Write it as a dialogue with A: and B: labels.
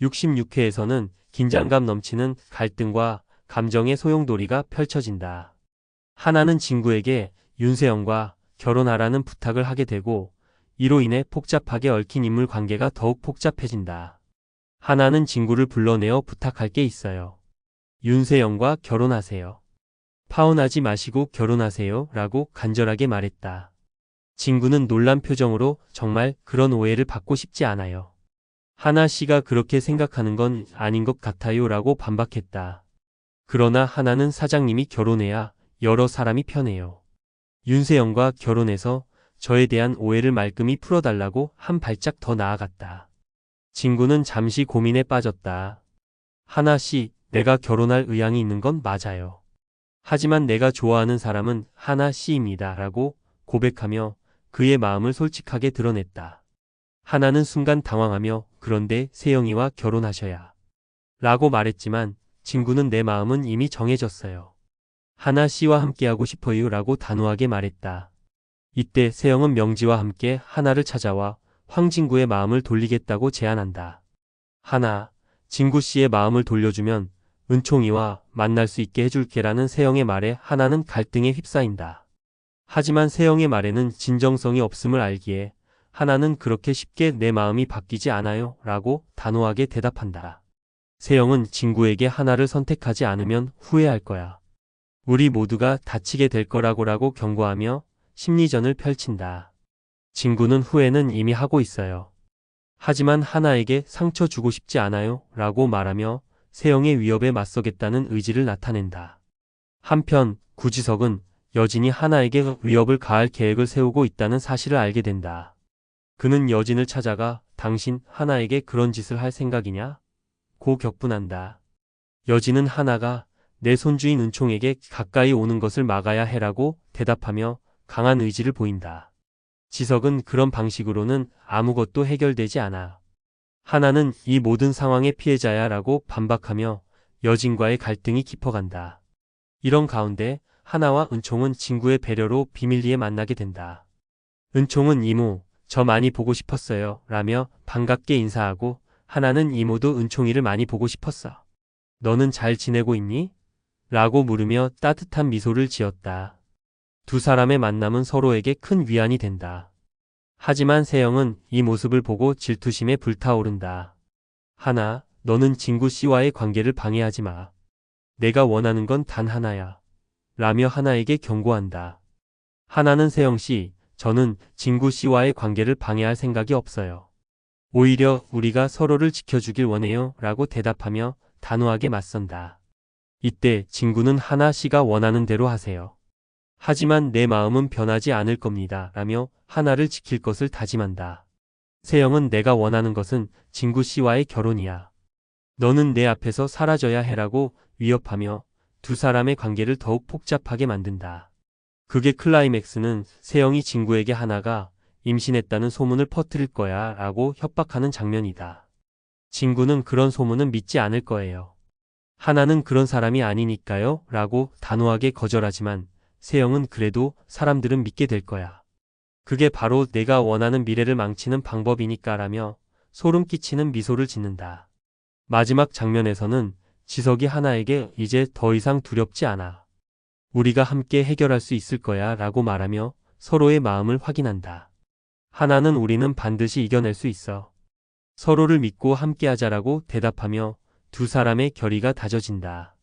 A: 66회에서는 긴장감 넘치는 갈등과 감정의 소용돌이가 펼쳐진다. 하나는 친구에게 윤세영과 결혼하라는 부탁을 하게 되고 이로 인해 복잡하게 얽힌 인물 관계가 더욱 복잡해진다. 하나는 친구를 불러내어 부탁할 게 있어요. 윤세영과 결혼하세요. 파혼하지 마시고 결혼하세요. 라고 간절하게 말했다. 친구는 놀란 표정으로 정말 그런 오해를 받고 싶지 않아요. 하나 씨가 그렇게 생각하는 건 아닌 것 같아요. 라고 반박했다. 그러나 하나는 사장님이 결혼해야 여러 사람이 편해요. 윤세영과 결혼해서 저에 대한 오해를 말끔히 풀어달라고 한 발짝 더 나아갔다. 친구는 잠시 고민에 빠졌다. 하나 씨, 내가 결혼할 의향이 있는 건 맞아요. 하지만 내가 좋아하는 사람은 하나 씨입니다. 라고 고백하며 그의 마음을 솔직하게 드러냈다. 하나는 순간 당황하며 그런데 세영이와 결혼하셔야. 라고 말했지만 친구는 내 마음은 이미 정해졌어요. 하나 씨와 함께하고 싶어요. 라고 단호하게 말했다. 이때 세영은 명지와 함께 하나를 찾아와 황진구의 마음을 돌리겠다고 제안한다. 하나, 진구 씨의 마음을 돌려주면 은총이와 만날 수 있게 해줄게라는 세영의 말에 하나는 갈등에 휩싸인다. 하지만 세영의 말에는 진정성이 없음을 알기에 하나는 그렇게 쉽게 내 마음이 바뀌지 않아요 라고 단호하게 대답한다. 세영은 진구에게 하나를 선택하지 않으면 후회할 거야. 우리 모두가 다치게 될 거라고라고 경고하며 심리전을 펼친다. 진구는 후회는 이미 하고 있어요. 하지만 하나에게 상처 주고 싶지 않아요 라고 말하며 세영의 위협에 맞서겠다는 의지를 나타낸다. 한편 구지석은 여진이 하나에게 위협을 가할 계획을 세우고 있다는 사실을 알게 된다. 그는 여진을 찾아가 당신 하나에게 그런 짓을 할 생각이냐? 고 격분한다. 여진은 하나가 내 손주인 은총에게 가까이 오는 것을 막아야 해라고 대답하며 강한 의지를 보인다. 지석은 그런 방식으로는 아무것도 해결되지 않아. 하나는 이 모든 상황의 피해자야 라고 반박하며 여진과의 갈등이 깊어간다. 이런 가운데 하나와 은총은 친구의 배려로 비밀리에 만나게 된다. 은총은 이모, 저 많이 보고 싶었어요. 라며 반갑게 인사하고 하나는 이모도 은총이를 많이 보고 싶었어. 너는 잘 지내고 있니? 라고 물으며 따뜻한 미소를 지었다. 두 사람의 만남은 서로에게 큰 위안이 된다. 하지만 세영은 이 모습을 보고 질투심에 불타오른다. 하나, 너는 진구 씨와의 관계를 방해하지 마. 내가 원하는 건 단 하나야. 라며 하나에게 경고한다. 하나는 세영 씨, 저는 진구 씨와의 관계를 방해할 생각이 없어요. 오히려 우리가 서로를 지켜주길 원해요. 라고 대답하며 단호하게 맞선다. 이때 진구는 하나 씨가 원하는 대로 하세요. 하지만 내 마음은 변하지 않을 겁니다. 라며 하나를 지킬 것을 다짐한다. 세영은 내가 원하는 것은 진구 씨와의 결혼이야. 너는 내 앞에서 사라져야 해라고 위협하며 두 사람의 관계를 더욱 복잡하게 만든다. 그게 클라이맥스는 세영이 진구에게 하나가 임신했다는 소문을 퍼뜨릴 거야 라고 협박하는 장면이다. 진구는 그런 소문은 믿지 않을 거예요. 하나는 그런 사람이 아니니까요 라고 단호하게 거절하지만 세영은 그래도 사람들은 믿게 될 거야. 그게 바로 내가 원하는 미래를 망치는 방법이니까 라며 소름 끼치는 미소를 짓는다. 마지막 장면에서는 지석이 하나에게 이제 더 이상 두렵지 않아. 우리가 함께 해결할 수 있을 거야 라고 말하며 서로의 마음을 확인한다. 하나는 우리는 반드시 이겨낼 수 있어. 서로를 믿고 함께 하자라고 대답하며 두 사람의 결의가 다져진다.